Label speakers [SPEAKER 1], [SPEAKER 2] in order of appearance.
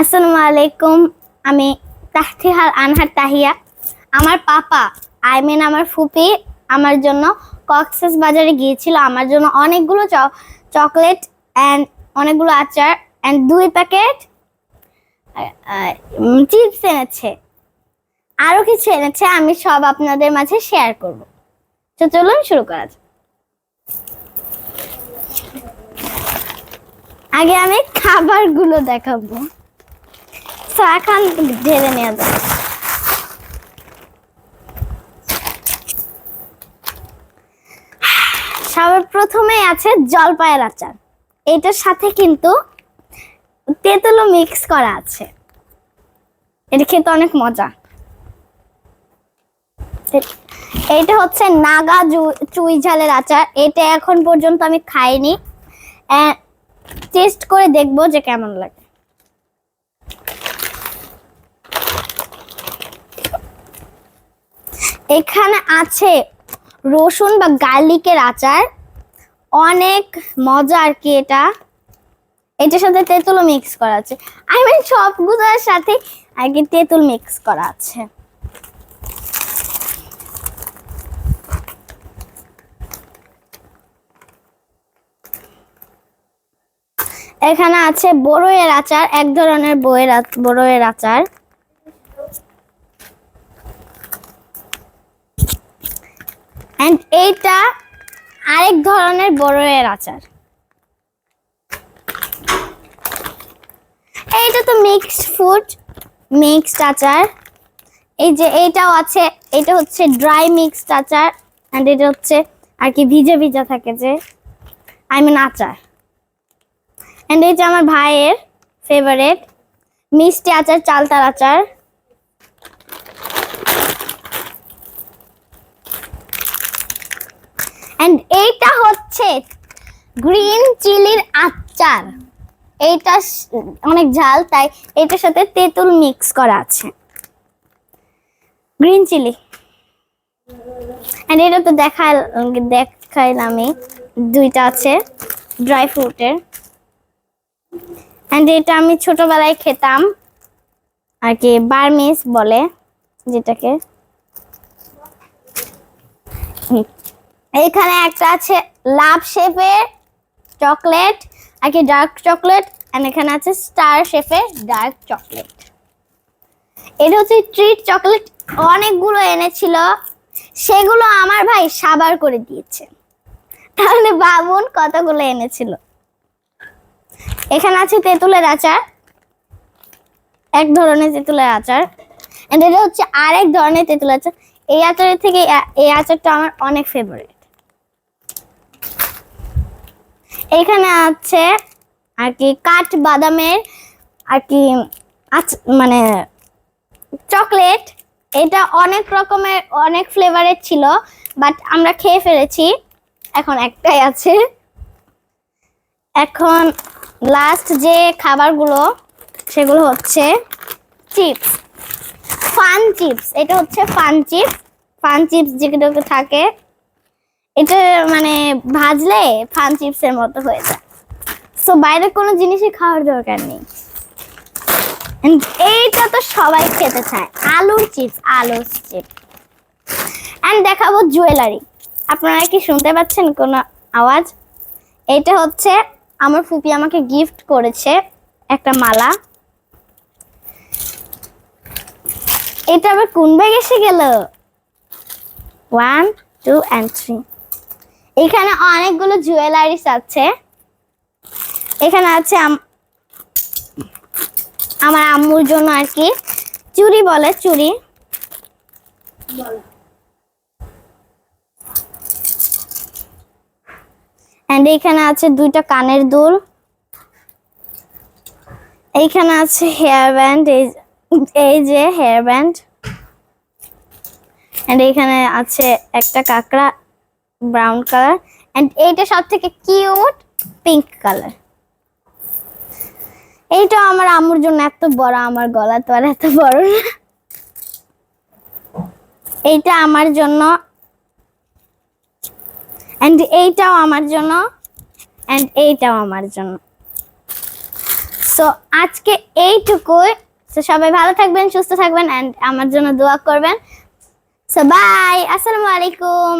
[SPEAKER 1] আসসালামু আলাইকুম। আমি তাহতিহার আনহার তাহিয়া। আমার পাপা, আই মিন আমার ফুপি, আমার জন্য কক্সেস বাজারে গিয়েছিল। আমার জন্য অনেকগুলো চকলেট অ্যান্ড অনেকগুলো আচার অ্যান্ড দুই প্যাকেট চিপস এনেছে। আরও কিছু এনেছে, আমি সব আপনাদের মাঝে শেয়ার করব। তো চলুন শুরু করা যাক। আগে আমি খাবারগুলো দেখাবো। তো এখন ঢেলে নেওয়া যাক সবার প্রথমে আছে জলপাইয়ের আচার। এটার সাথে কিন্তু তেঁতুলও মিক্স করা আছে। এটা খেতে অনেক মজা। এ- এইটা হচ্ছে নাগা চুই ঝালের আচার। এটা এখন পর্যন্ত আমি খাইনি। টেস্ট করে দেখব যে কেমন লাগে। এখানে আছে রসুন বা গার্লিকের আচার। অনেক মজা আর কি এটা। এটার সাথে তেঁতুলও মিক্স করা আছে। আই মিন সবগুলোর সাথে আর কি তেঁতুল মিক্স করা আছে। এখানে আছে বড়ইয়ের আচার, এক ধরনের বইয়ের বড়ইয়ের আচার। এন্ড এইটা আরেক ধরনের বড়ইয়ের আচার। এইটা তো মিক্সড ফুড মিক্সড আচার। এই যে এইটাও আছে, এটা হচ্ছে ড্রাই মিক্সড আচার এন্ড এটা হচ্ছে আর কি ভিজে ভিজা থাকে যে আই মিন আচার। এন্ড এই যে আমার ভাইয়ের ফেভারেট মিষ্টি আচার, চালতার আচার এন্ড এইটা হচ্ছে গ্রিন চিলির আচার। এইটা অনেক ঝাল, তাই এটার সাথে তেঁতুল মিক্স করা আছে। গ্রিন চিলি এন্ড এটা তো দেখা দেখাইলামই দুইটা আছে ড্রাই ফ্রুটের অ্যান্ড এটা আমি ছোটবেলায় খেতাম, আর কি বার্মিস বলে, যেটাকে। এইখানে একটা আছে লাভ শেপের চকলেট আর কি ডার্ক চকলেট অ্যান্ড এখানে আছে স্টার শেপের ডার্ক চকলেট। এটা হচ্ছে ট্রিট চকলেট, অনেকগুলো এনেছিল। সেগুলো আমার ভাই সাবার করে দিয়েছে। তাহলে বাবুন কতগুলো এনেছিল? এখানে আছে তেঁতুলের আচার, এক ধরনের তেঁতুলের আচার এটা হচ্ছে আরেক ধরনের তেঁতুলের আচার। এই আচারের থেকে এই আচারটা আমার অনেক ফেভারিট এখানে আছে আর কি কাঠ বাদামের আর কি মানে চকলেট। এটা অনেক রকমের, অনেক ফ্লেভারের ছিল, বাট আমরা খেয়ে ফেলেছি। এখন একটাই আছে। এখন লাস্ট যে খাবারগুলো, সেগুলো হচ্ছে চিপস ফান চিপস এটা হচ্ছে ফান চিপস ফান চিপস যেগুলো থাকে এটা মানে ভাজলে ফান চিপসের মতো হয়ে যায়। সো বাইরে কোনো জিনিসই খাওয়ার দরকার নেই। এইটা তো সবাই খেতে চায়। আলুর চিপস আলুর চিপস। অ্যান্ড দেখাবো জুয়েলারি। আপনারা কি শুনতে পাচ্ছেন কোনো আওয়াজ? এটা হচ্ছে, আমার ফুপি আমাকে গিফট করেছে একটা মালা। এটা আবার কোন ব্যাগ এসে গেল? ওয়ান টু অ্যান্ড থ্রি এখানে অনেকগুলো জুয়েলারিস আছে। এখানে আছে আম- আমার আম্মুর জন্য আর কি। চুড়ি বলে, চুড়ি। অ্যান্ড এইখানে আছে দুইটা কানের দুল। এইখানে আছে হেয়ার ব্যান্ড এই যে হেয়ার ব্যান্ড এইখানে আছে একটা কাঁকড়া। ব্রাউন কালার অ্যান্ড এইটা সব থেকে কিউট পিঙ্ক কালার এইটা আমার আম্মুর জন্য এত বড়, আমার গলা তো আর এত বড় না। এইটা আমার জন্য। অ্যান্ড এইটাও আমার জন্য। অ্যান্ড এইটাও আমার জন্য। সো আজকে এইটুকুই। তো সবাই ভালো থাকবেন, সুস্থ থাকবেন অ্যান্ড আমার জন্য দোয়া করবেন। সো বাই আসসালামু আলাইকুম।